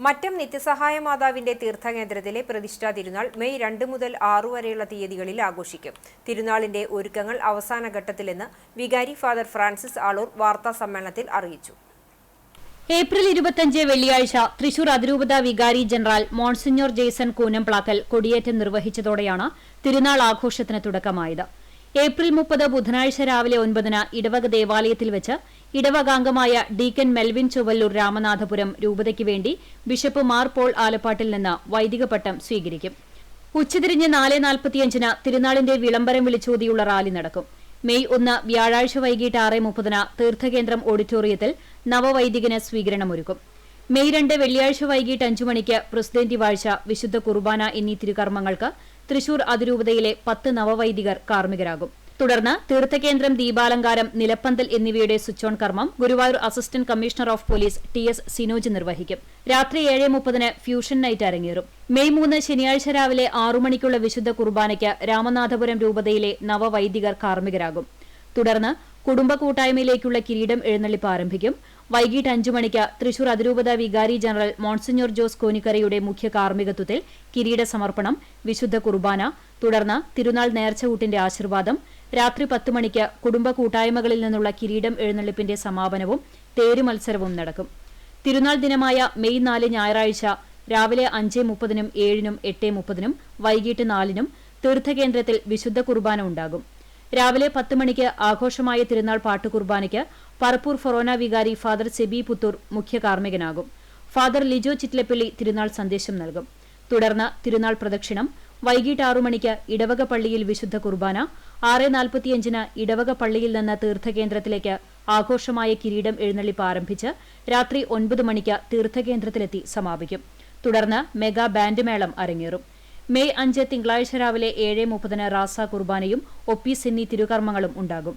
മറ്റം നിത്യസഹായ മാതാവിന്റെ തീർത്ഥകേന്ദ്രത്തിലെ പ്രതിഷ്ഠാ തിരുനാൾ മെയ് രണ്ട് മുതൽ ആറു വരെയുള്ള തീയതികളിൽ ആഘോഷിക്കും. തിരുനാളിന്റെ ഒരുക്കങ്ങൾ അവസാന ഘട്ടത്തിലെന്ന് വികാരി ഫാദർ ഫ്രാൻസിസ് ആളൂർ വാർത്താ സമ്മേളനത്തിൽ അറിയിച്ചു. ഏപ്രിൽ ഇരുപത്തിയഞ്ച് വെള്ളിയാഴ്ച തൃശൂർ അതിരൂപത വികാരി ജനറൽ മോൺസിഞ്ഞോർ ജെയ്സൺ കൂനംപ്ലാക്കൽ കൊടിയേറ്റം നിർവഹിച്ചതോടെയാണ് തിരുനാൾ ആഘോഷത്തിന് തുടക്കമായത്. ഏപ്രിൽ മുപ്പത് ബുധനാഴ്ച രാവിലെ ഒൻപതിന് ഇടവക ദേവാലയത്തിൽ വെച്ച് ഇടവകാംഗമായ ഡീക്കൻ മെൽവിൻ ചുവല്ലൂർ രാമനാഥപുരം രൂപതയ്ക്ക് വേണ്ടി ബിഷപ്പ് മാർ പോൾ ആലപ്പാട്ടിൽ നിന്ന് വൈദിക പട്ടം സ്വീകരിക്കും. ഉച്ചതിരിഞ്ഞ് നാല് നാൽപ്പത്തിയഞ്ചിന് തിരുനാളിന്റെ വിളംബരം വിളിച്ചോതിയുള്ള റാലി നടക്കും. മെയ് ഒന്ന് വ്യാഴാഴ്ച വൈകിട്ട് ആറ് മുപ്പതിന് തീർത്ഥകേന്ദ്രം ഓഡിറ്റോറിയത്തിൽ നവവൈദികന് സ്വീകരണമൊരുക്കും. മെയ് രണ്ട് വെള്ളിയാഴ്ച വൈകിട്ട് അഞ്ചു മണിക്ക് പ്രസിഡന്റ് വാഴ്ച വിശുദ്ധ കുർബാന എന്നീ തിരുകർമ്മങ്ങൾക്ക് തൃശൂർ അതിരൂപതയിലെ പത്ത് നവവൈദികർ കാർമ്മികരാകും. തുടർന്ന് തീർത്ഥകേന്ദ്രം ദീപാലങ്കാരം നിലപ്പന്തൽ എന്നിവയുടെ സ്വിച്ച് ഓൺ കർമ്മം Guruvayur assistant commissioner of police T S Sinoj നിർവഹിക്കും. രാത്രി ഏഴ് മുപ്പതിന് ഫ്യൂഷൻ നൈറ്റ് അരങ്ങേറും. മെയ് മൂന്ന് ശനിയാഴ്ച രാവിലെ ആറു മണിക്കുള്ള വിശുദ്ധ കുർബാനയ്ക്ക് രാമനാഥപുരം രൂപതയിലെ നവവൈദികർ കാർമ്മികരാകും. തുടർന്ന് കുടുംബ കൂട്ടായ്മയിലേക്കുള്ള കിരീടം എഴുന്നള്ളിപ്പ് ആരംഭിക്കും. വൈകിട്ട് അഞ്ചു മണിക്ക് തൃശൂർ അതിരൂപത വികാരി ജനറൽ മോൺസിഞ്ഞോർ ജോസ് കോനിക്കരയുടെ മുഖ്യ കാർമ്മികത്വത്തിൽ കിരീട സമർപ്പണം വിശുദ്ധ കുർബാന തുടർന്ന് തിരുനാൾ നേർച്ചകൂട്ടിന്റെ ആശീർവാദം രാത്രി പത്ത് മണിക്ക് കുടുംബ കൂട്ടായ്മകളിൽ നിന്നുള്ള കിരീടം എഴുന്നള്ളിപ്പിന്റെ സമാപനവും തേര് മത്സരവും നടക്കും. തിരുനാൾ ദിനമായ മെയ് നാല് ഞായറാഴ്ച രാവിലെ അഞ്ച് മുപ്പതിനും ഏഴിനും എട്ട് മുപ്പതിനും വൈകിട്ട് നാലിനും തീർത്ഥകേന്ദ്രത്തിൽ വിശുദ്ധ കുർബാന ഉണ്ടാകും. രാവിലെ പത്ത് മണിക്ക് ആഘോഷമായ തിരുനാൾ പാട്ടുകുർബാനയ്ക്ക് പറപ്പൂർ ഫൊറോന വികാരി ഫാദർ സെബി പുത്തൂർ മുഖ്യ കാർമ്മികനാകും. ഫാദർ ലിജോ ചിറ്റിലപ്പള്ളി തിരുനാൾ സന്ദേശം നൽകും. തുടർന്ന് തിരുനാൾ പ്രദക്ഷിണം വൈകിട്ട് ആറു മണിക്ക് ഇടവക പള്ളിയിൽ വിശുദ്ധ കുർബാന ആറ് നാൽപ്പത്തിയഞ്ചിന് ഇടവക പള്ളിയിൽ നിന്ന് തീർത്ഥകേന്ദ്രത്തിലേക്ക് ആഘോഷമായ കിരീടം എഴുന്നള്ളിപ്പ് ആരംഭിച്ച് രാത്രി ഒൻപത് മണിക്ക് തീർത്ഥകേന്ദ്രത്തിലെത്തി സമാപിക്കും. തുടർന്ന് മെഗാ ബാൻഡ് മേളം അരങ്ങേറും. മെയ് അഞ്ച് തിങ്കളാഴ്ച രാവിലെ ഏഴ് മുപ്പതിന് റാസ കുർബാനയും ഒപ്പീസ് എന്നീ തിരുകർമ്മങ്ങളും ഉണ്ടാകും.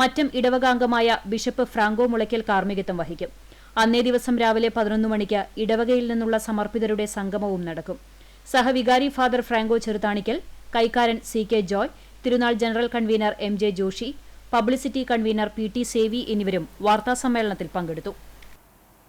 മറ്റും ഇടവകാംഗമായ ബിഷപ്പ് ഫ്രാങ്കോ മുളയ്ക്കൽ കാർമ്മികത്വം വഹിക്കും. അന്നേ ദിവസം രാവിലെ പതിനൊന്ന് മണിക്ക് ഇടവകയിൽ നിന്നുള്ള സമർപ്പിതരുടെ സംഗമവും നടക്കും. സഹവികാരി ഫാദർ ഫ്രാങ്കോ ചെറുതാണിക്കൽ കൈക്കാരൻ സി കെ ജോയ് തിരുനാൾ general convener M J Joshi publicity convener P T Savy എന്നിവരും വാർത്താസമ്മേളനത്തിൽ പങ്കെടുത്തു.